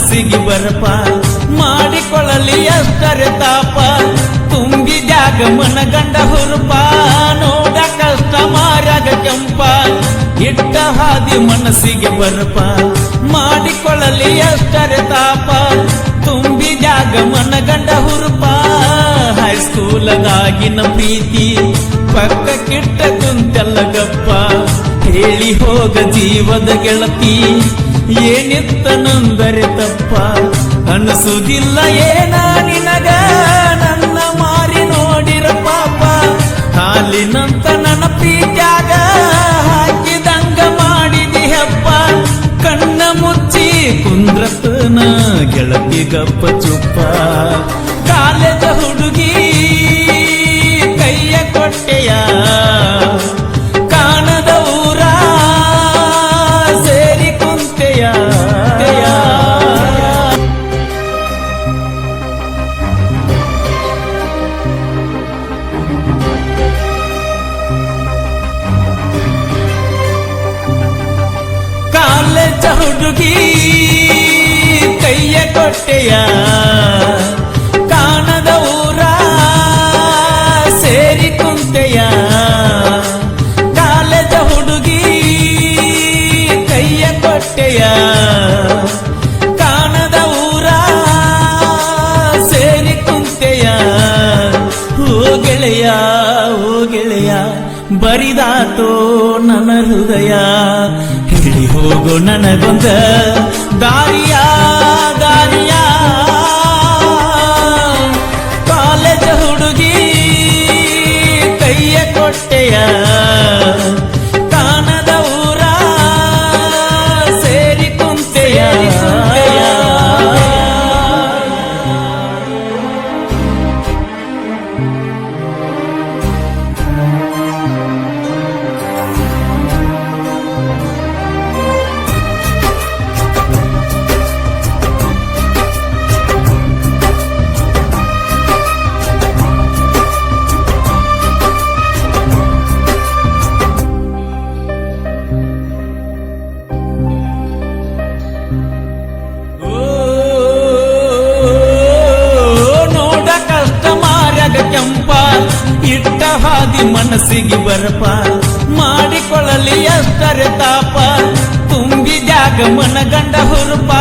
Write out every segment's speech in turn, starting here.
ಮನಸ್ಸಿಗೆ ಬರಪ. ಮಾಡಿಕೊಳ್ಳಲಿ ಅಷ್ಟರ ತಾಪ. ತುಂಬಿ ಜಾಗ ಮನಗಂಡ ಹುರುಪ. ನೋಡ ಕಷ್ಟ ಮಾರಾಗ ಕೆಂಪ. ಇಟ್ಟ ಹಾದಿ ಮನಸ್ಸಿಗೆ ಬರಪ. ಮಾಡಿಕೊಳ್ಳಲಿ ಅಷ್ಟರ ತಾಪ. ತುಂಬಿ ಜಾಗ ಮನಗಂಡ ಹುರುಪ. ಹೈಸ್ಕೂಲದಾಗಿನ ಪ್ರೀತಿ. ಪಕ್ಕ ಕಿಟ್ಟ ಕುಂತಲ್ಲ ಗಪ್ಪ. ಹೇಳಿ ಹೋಗ ಜೀವದ ಗೆಳತಿ. ಏನಿತ್ತ ನಂದರೆ ತಪ್ಪ ಅನಿಸುವುದಿಲ್ಲ ಏನ ನಿನಗ? ನನ್ನ ಮಾರಿ ನೋಡಿರ ಪಾಪ. ಹಾಲಿನಂತ ನನ್ನ ಪ್ರೀತ್ಯಾಗ ಹಾಕಿದಂಗ ಮಾಡಿದಿ ಹಬ್ಬ. ಕಣ್ಣ ಮುಚ್ಚಿ ಕುಂದ್ರತನ ಗೆಳತಿ ಗಪ್ಪ ಚುಪ್ಪ. ಕಾಲೇಜ ಕೊಟ್ಟೆಯ ಕಾಣದ ಊರ, ಸೇರಿ ಕುಂತೆಯ ಕಾಲೇಜ ಹುಡುಗಿ, ಕೈಯ ಕೊಟ್ಟೆಯ ಕಾಣದ ಊರ, ಸೇರಿ ಕುಂತೆಯ ಓ ಗೆಳೆಯ ಓ ಗೆಳೆಯ ಬರಿದಾತೋ ನನ್ನ ಹೃದಯ. ಹೇಳಿ ಹೋಗೋ ನನಗೊಂದ ದಾರಿಯ ಕೈಯ ಮನಸ್ಸಿಗೆ ಬರಪ. ಮಾಡಿಕೊಳ್ಳಲಿ ಎಷ್ಟರೆ ತಾಪ. ತುಂಬಿ ಜಾಗ ಮನಗಂಡ ಹುರುಪ.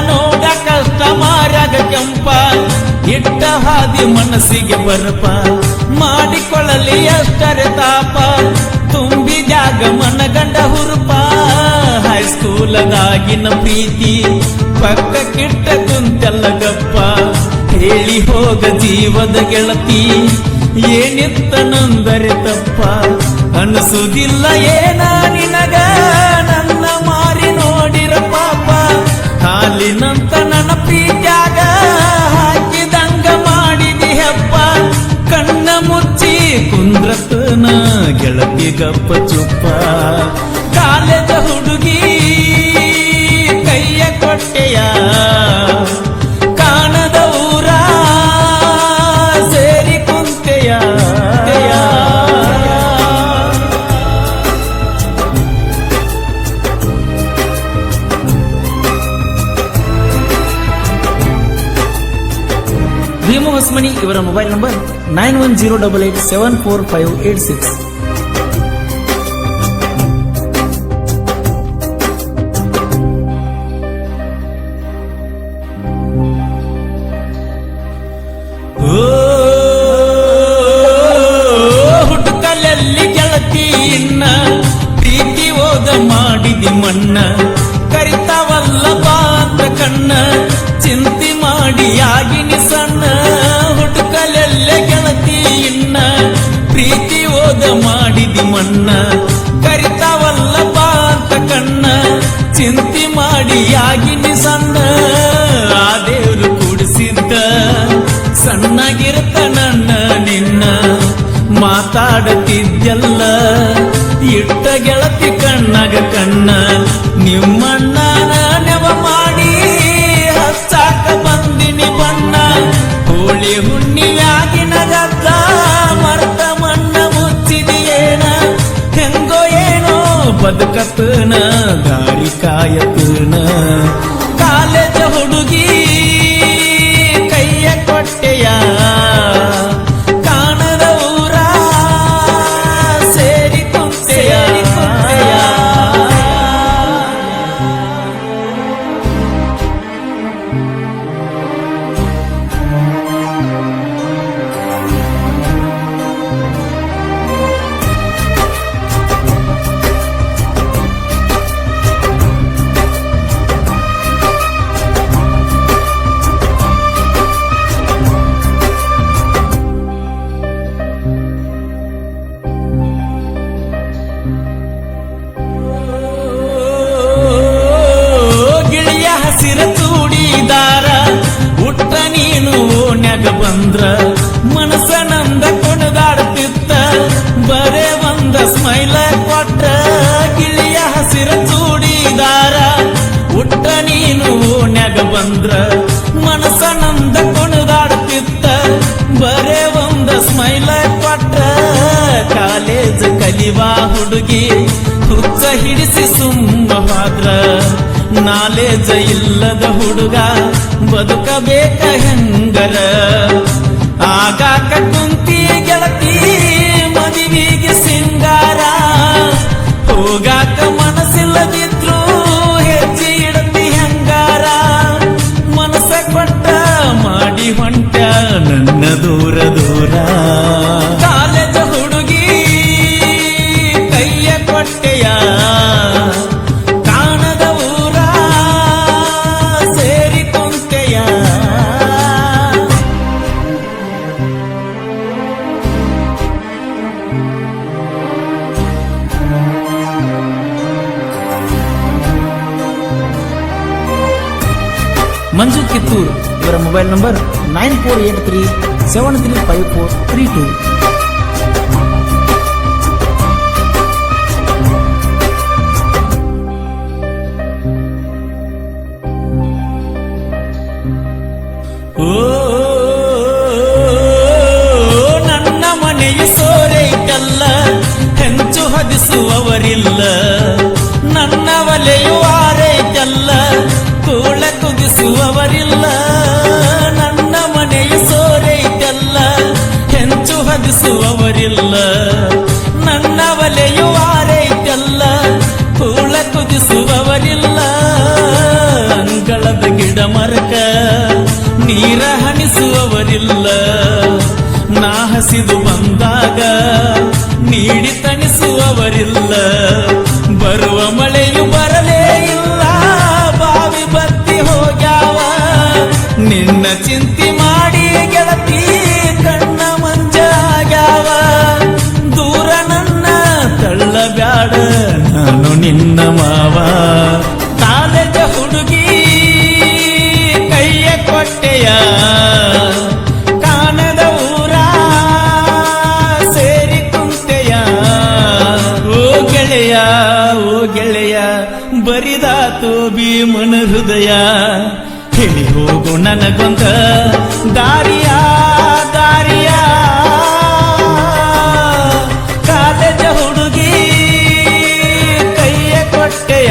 ನೋಡ ಕಷ್ಟ ಮಾರಾಗ ಕೆಂಪ. ಇಟ್ಟ ಹಾದಿ ಮನಸ್ಸಿಗೆ ಬರಪ. ಮಾಡಿಕೊಳ್ಳಲಿ ಎಷ್ಟರೆ ತಾಪ. ತುಂಬಿ ಜಾಗ ಮನಗಂಡ ಹುರುಪ. ಹೈಸ್ಕೂಲದಾಗಿನ ಪ್ರೀತಿ. ಪಕ್ಕ ಕಿಟ್ಟ ಕುಂತಲ್ಲ ಗಪ್ಪ. ಹೇಳಿ ಹೋಗ ಜೀವದ ಗೆಳತಿ. ಏನಿತ್ತ ನಂದರೆ ತಪ್ಪ ಅನಿಸುವುದಿಲ್ಲ ಏನ ನಿನಗ? ಭೀಮ ಹೊಸ್ಮನಿ ಇವರ mobile number nine one zero double eight seven four five eight six ಮಾಡಿದಿ ಮಣ್ಣ, ಕರಿತಾವಲ್ಲ ಬಾಂತ ಕಣ್ಣ, ಚಿಂತಿ ಮಾಡಿ ಯಾಗಿನಿ ಸಣ್ಣ, ಆ ದೇವರು ಕೂಡಿಸಿದ್ದ ಸಣ್ಣಗಿರ್ತ ನನ್ನ ನಿನ್ನ ಮಾತಾಡತಿದ್ಯಲ್ಲ, ಇಟ್ಟ ಗೆಳತಿ ಕಣ್ಣಗ ಕಣ್ಣ ನಿಮ್ಮಣ್ಣನ ಬದುಕತನ ದಾರಿ ಕಾಯತನ ಕಾಲೇಜ ಹುಡುಗ ಬಂದ್ರ ಮನಸನಂದ ನಂದ ಕುಣದಾಡ್ತಿತ್ತ ಬರೇ ಒಂದ ಸ್ಮೈಲ ಕೊಟ್ಟ ಗಿಳಿಯ ಹಸಿರ ಚೂಡಿದಾರ. ಉಟ್ಟ ನೀನು ಓಣ್ಯಾಗ ಬಂದ್ರ ಮನಸನಂದ ನಂದ ಕುಣದಾಡ್ತಿತ್ತ ಬರೇ ಒಂದ ಸ್ಮೈಲ ಕೊಟ್ಟ ಕಾಲೇಜ್ ಕಲಿವಾ ಹುಡುಗಿ ಹುಚ್ಚ ಹಿಡಿಸಿ ಸುಮ್ಮ ಹೋದ್ರ. ನಾಲೇಜ ಇಲ್ಲದ ಹುಡುಗ ಬದುಕಬೇಕ ಹೆಂಗರ? ಕಿತ್ತೂರ್ ಇವರ mobile number nine four eight three seven three five four three two. ಹದಿಸುವವರಿಲ್ಲ ನನ್ನ ಒಲೆಯು ಕೂಳ ಕುದಿಸುವವರಿಲ್ಲ. ಅಂಗಳದ ಗಿಡ ಮರಕ ನೀರ ಹಣಿಸುವವರಿಲ್ಲ. ನಾ ಹಸಿದು ಬಂದಾಗ ನೀಡಿ ತಣಿಸುವವರಿಲ್ಲ. ಬರುವ ಮಳೆಯು ಬರಲೇ ಇಲ್ಲ, ಬಾವಿ ಬತ್ತಿ ಹೋಗ್ಯಾವ. ನಿನ್ನ ಚಿಂತೆ ಮಾಡಿ ಗೆಳತಿ ನಾನು ನಿನ್ನ ಮಾವ. ಕಾಲೇಜ ಹುಡುಗಿ, ಕೈಯ ಕೊಟ್ಟೆಯ. ಕಾಣದ ಊರ ಸೇರಿ ಕುಂತೆಯ ಓ ಗೆಳೆಯ ಓ ಗೆಳೆಯ, ಬರಿದಾತು ಭೀಮನ ಹೃದಯ. ಹೇಳಿ ಹೋಗು ನನಗೊಂದ